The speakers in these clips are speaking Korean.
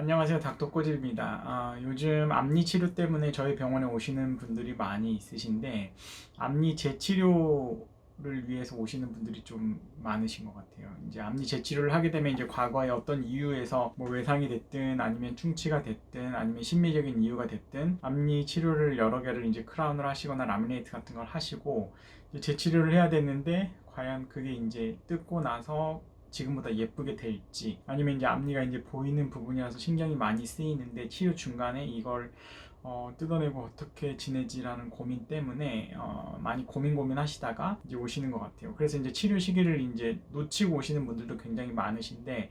안녕하세요. 닥터꼬질입니다. 아, 요즘 앞니 치료 때문에 저희 병원에 오시는 분들이 많이 있으신데 앞니 재치료를 위해서 오시는 분들이 좀 많으신 것 같아요. 이제 앞니 재치료를 하게 되면 이제 과거에 어떤 이유에서 뭐 외상이 됐든 아니면 충치가 됐든 아니면 심리적인 이유가 됐든 앞니 치료를 여러 개를 이제 크라운을 하시거나 라미네이트 같은 걸 하시고 재치료를 해야 됐는데 과연 그게 이제 뜯고 나서 지금보다 예쁘게 될지 아니면 이제 앞니가 이제 보이는 부분이라서 신경이 많이 쓰이는데 치료 중간에 이걸 어, 뜯어내고 어떻게 지내지라는 고민 때문에 어, 많이 고민 고민하시다가 이제 오시는 것 같아요. 그래서 이제 치료 시기를 이제 놓치고 오시는 분들도 굉장히 많으신데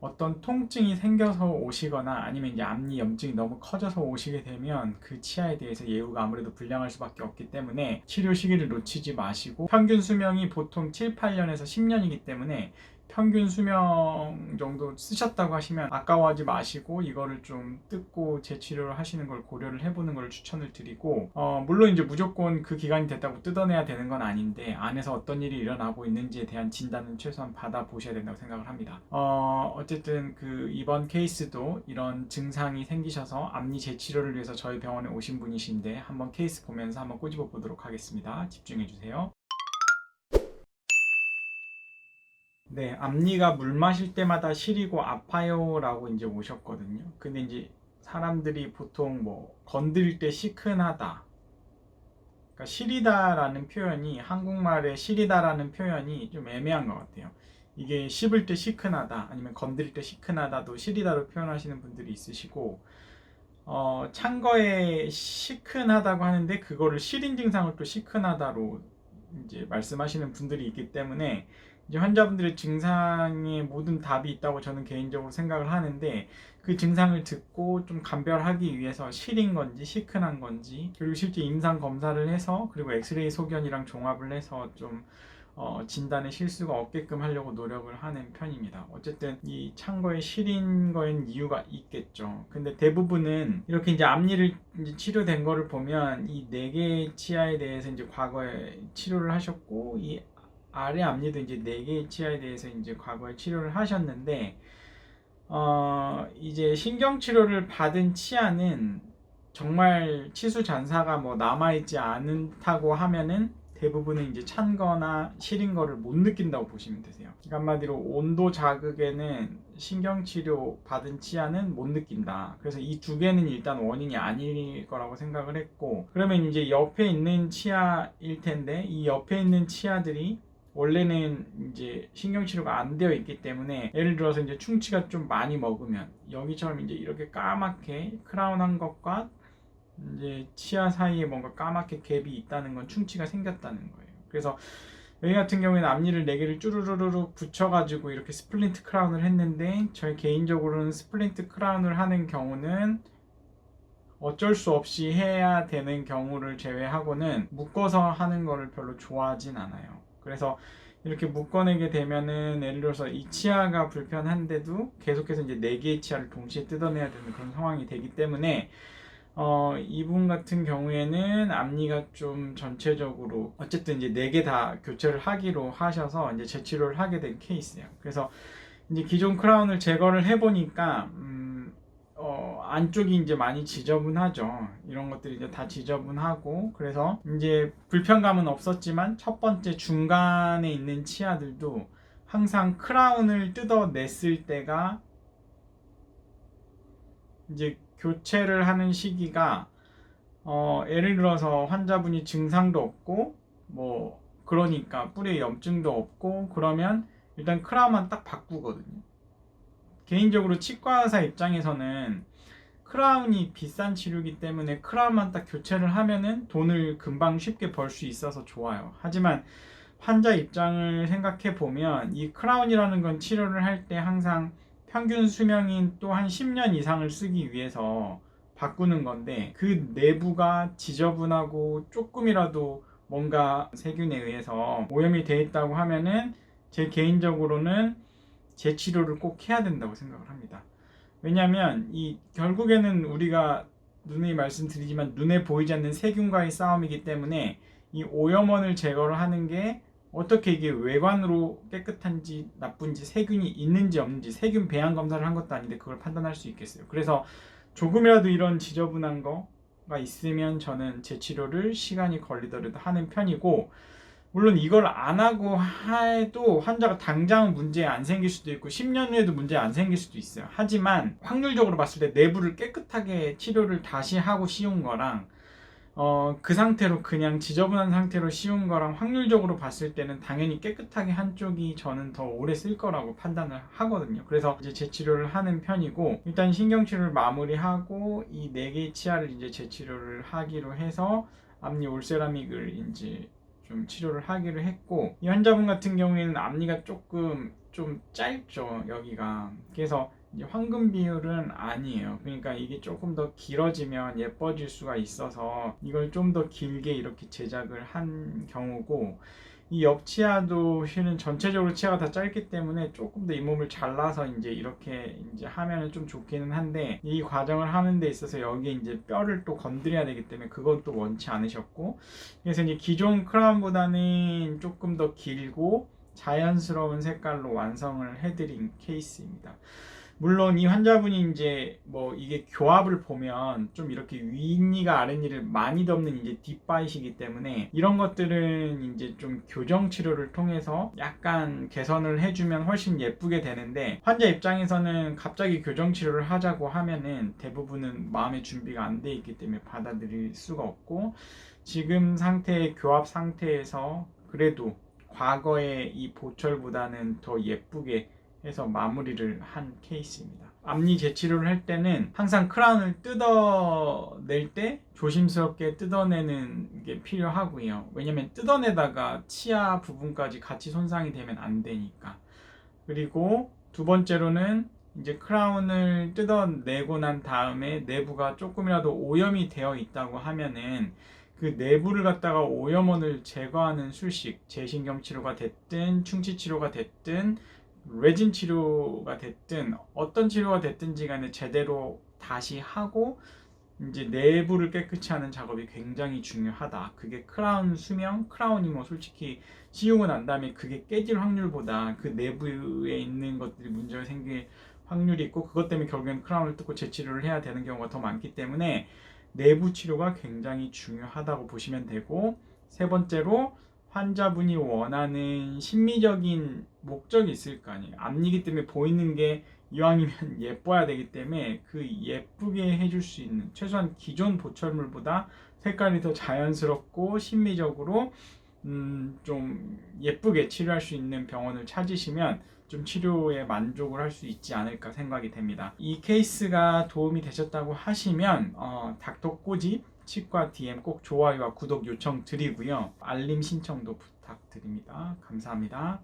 어떤 통증이 생겨서 오시거나 아니면 이제 앞니 염증이 너무 커져서 오시게 되면 그 치아에 대해서 예후가 아무래도 불량할 수밖에 없기 때문에 치료 시기를 놓치지 마시고 평균 수명이 보통 7, 8년에서 10년이기 때문에 평균 수명 정도 쓰셨다고 하시면 아까워하지 마시고 이거를 좀 뜯고 재치료를 하시는 걸 고려를 해보는 걸 추천을 드리고 어, 물론 이제 무조건 그 기간이 됐다고 뜯어내야 되는 건 아닌데 안에서 어떤 일이 일어나고 있는지에 대한 진단은 최소한 받아 보셔야 된다고 생각을 합니다. 어, 어쨌든 그 이번 케이스도 이런 증상이 생기셔서 앞니 재치료를 위해서 저희 병원에 오신 분이신데 한번 케이스 보면서 한번 꼬집어 보도록 하겠습니다. 집중해 주세요. 네, 앞니가 물 마실 때마다 시리고 아파요라고 이제 오셨거든요. 근데 이제 사람들이 보통 뭐 건드릴 때 시큰하다. 그러니까 시리다라는 표현이 한국말에 시리다라는 표현이 좀 애매한 것 같아요. 이게 씹을 때 시큰하다 아니면 건드릴 때 시큰하다도 시리다로 표현하시는 분들이 있으시고 어, 찬 거에 시큰하다고 하는데 그거를 시린 증상을 또 시큰하다로 이제 말씀하시는 분들이 있기 때문에 이제 환자분들의 증상에 모든 답이 있다고 저는 개인적으로 생각을 하는데 그 증상을 듣고 좀 감별하기 위해서 실인 건지 시큰한 건지 그리고 실제 임상 검사를 해서 그리고 엑스레이 소견이랑 종합을 해서 좀 어, 진단에 실수가 없게끔 하려고 노력을 하는 편입니다. 어쨌든 이 창거에 실인 거엔 이유가 있겠죠. 근데 대부분은 이렇게 이제 앞니를 이제 치료된 거를 보면 이 네 개의 치아에 대해서 이제 과거에 치료를 하셨고 이 아래 앞니도 이제 네 개의 치아에 대해서 이제 과거에 치료를 하셨는데 어 이제 신경 치료를 받은 치아는 정말 치수 잔사가 뭐 남아 있지 않다고 하면은 대부분은 이제 찬 거나 시린 거를 못 느낀다고 보시면 되세요. 그러니까 한마디로 온도 자극에는 신경 치료 받은 치아는 못 느낀다. 그래서 이 두 개는 일단 원인이 아닐 거라고 생각을 했고 그러면 이제 옆에 있는 치아일 텐데 이 옆에 있는 치아들이 원래는 이제 신경치료가 안 되어 있기 때문에 예를 들어서 이제 충치가 좀 많이 먹으면 여기처럼 이제 이렇게 까맣게 크라운한 것과 이제 치아 사이에 뭔가 까맣게 갭이 있다는 건 충치가 생겼다는 거예요. 그래서 여기 같은 경우에는 앞니를 4개를 쭈루루루루 붙여가지고 이렇게 스플린트 크라운을 했는데 저희 개인적으로는 스플린트 크라운을 하는 경우는 어쩔 수 없이 해야 되는 경우를 제외하고는 묶어서 하는 거를 별로 좋아하진 않아요. 그래서 이렇게 묶어내게 되면은 예를 들어서 이 치아가 불편한데도 계속해서 이제 네 개의 치아를 동시에 뜯어내야 되는 그런 상황이 되기 때문에 어, 이분 같은 경우에는 앞니가 좀 전체적으로 어쨌든 이제 네 개 다 교체를 하기로 하셔서 이제 재치료를 하게 된 케이스예요. 그래서 이제 기존 크라운을 제거를 해보니까 음, 어, 안쪽이 이제 많이 지저분하죠. 이런 것들이 이제 다 지저분하고 그래서 이제 불편감은 없었지만 첫 번째 중간에 있는 치아들도 항상 크라운을 뜯어냈을 때가 이제 교체를 하는 시기가 어, 예를 들어서 환자분이 증상도 없고 뭐 그러니까 뿌리에 염증도 없고 그러면 일단 크라운만 딱 바꾸거든요. 개인적으로 치과 의사 입장에서는 크라운이 비싼 치료이기 때문에 크라운만 딱 교체를 하면은 돈을 금방 쉽게 벌 수 있어서 좋아요. 하지만 환자 입장을 생각해 보면 이 크라운이라는 건 치료를 할 때 항상 평균 수명인 또 한 10년 이상을 쓰기 위해서 바꾸는 건데 그 내부가 지저분하고 조금이라도 뭔가 세균에 의해서 오염이 돼 있다고 하면은 제 개인적으로는 재치료를 꼭 해야 된다고 생각을 합니다. 왜냐하면 이 결국에는 우리가 눈에 말씀드리지만 눈에 보이지 않는 세균과의 싸움이기 때문에 이 오염원을 제거를 하는 게 어떻게 이게 외관으로 깨끗한지 나쁜지 세균이 있는지 없는지 세균 배양 검사를 한 것도 아닌데 그걸 판단할 수 있겠어요. 그래서 조금이라도 이런 지저분한 거가 있으면 저는 재치료를 시간이 걸리더라도 하는 편이고 물론 이걸 안 하고 해도 환자가 당장 문제 안 생길 수도 있고 10년 후에도 문제 안 생길 수도 있어요. 하지만 확률적으로 봤을 때 내부를 깨끗하게 치료를 다시 하고 씌운 거랑 어, 그 상태로 그냥 지저분한 상태로 씌운 거랑 확률적으로 봤을 때는 당연히 깨끗하게 한쪽이 저는 더 오래 쓸 거라고 판단을 하거든요. 그래서 이제 재치료를 하는 편이고 일단 신경치료를 마무리하고 이 네 개의 치아를 이제 재치료를 하기로 해서 앞니 올세라믹을 이제 좀 치료를 하기로 했고 이 환자분 같은 경우에는 앞니가 조금 좀 짧죠 여기가. 그래서 황금 비율은 아니에요. 그러니까 이게 조금 더 길어지면 예뻐질 수가 있어서 이걸 좀 더 길게 이렇게 제작을 한 경우고 이 옆치아도 실은 전체적으로 치아가 다 짧기 때문에 조금 더 잇몸을 잘라서 이제 이렇게 이제 하면은 좀 좋기는 한데 이 과정을 하는 데 있어서 여기에 이제 뼈를 또 건드려야 되기 때문에 그건 또 원치 않으셨고 그래서 이제 기존 크라운보다는 조금 더 길고 자연스러운 색깔로 완성을 해드린 케이스입니다. 물론 이 환자분이 이제 뭐 이게 교합을 보면 좀 이렇게 윗니가 아랫니를 많이 덮는 이제 뒷바이시기 때문에 이런 것들은 이제 좀 교정 치료를 통해서 약간 개선을 해주면 훨씬 예쁘게 되는데 환자 입장에서는 갑자기 교정 치료를 하자고 하면은 대부분은 마음의 준비가 안 돼 있기 때문에 받아들일 수가 없고 지금 상태의 교합 상태에서 그래도 과거의 이 보철보다는 더 예쁘게 해서 마무리를 한 케이스입니다. 앞니 재치료를 할 때는 항상 크라운을 뜯어낼 때 조심스럽게 뜯어내는 게 필요하고요. 왜냐면 뜯어내다가 치아 부분까지 같이 손상이 되면 안 되니까. 그리고 두 번째로는 이제 크라운을 뜯어내고 난 다음에 내부가 조금이라도 오염이 되어 있다고 하면은 그 내부를 갖다가 오염원을 제거하는 수식, 재신경 치료가 됐든 충치 치료가 됐든 레진 치료가 됐든 어떤 치료가 됐든지 간에 제대로 다시 하고 이제 내부를 깨끗이 하는 작업이 굉장히 중요하다. 그게 크라운 수명, 크라운이 뭐 솔직히 씌우고 난 다음에 그게 깨질 확률보다 그 내부에 있는 것들이 문제가 생길 확률이 있고 그것 때문에 결국엔 크라운을 뜯고 재치료를 해야 되는 경우가 더 많기 때문에 내부 치료가 굉장히 중요하다고 보시면 되고 세 번째로 환자분이 원하는 심미적인 목적이 있을 거 아니에요. 앞니기 때문에 보이는 게 이왕이면 예뻐야 되기 때문에 그 예쁘게 해줄 수 있는 최소한 기존 보철물보다 색깔이 더 자연스럽고 심미적으로 음, 좀 예쁘게 치료할 수 있는 병원을 찾으시면 좀 치료에 만족을 할 수 있지 않을까 생각이 됩니다. 이 케이스가 도움이 되셨다고 하시면 어, 닥터 꼬집 치과 DM 꼭 좋아요와 구독 요청 드리고요. 알림 신청도 부탁드립니다. 감사합니다.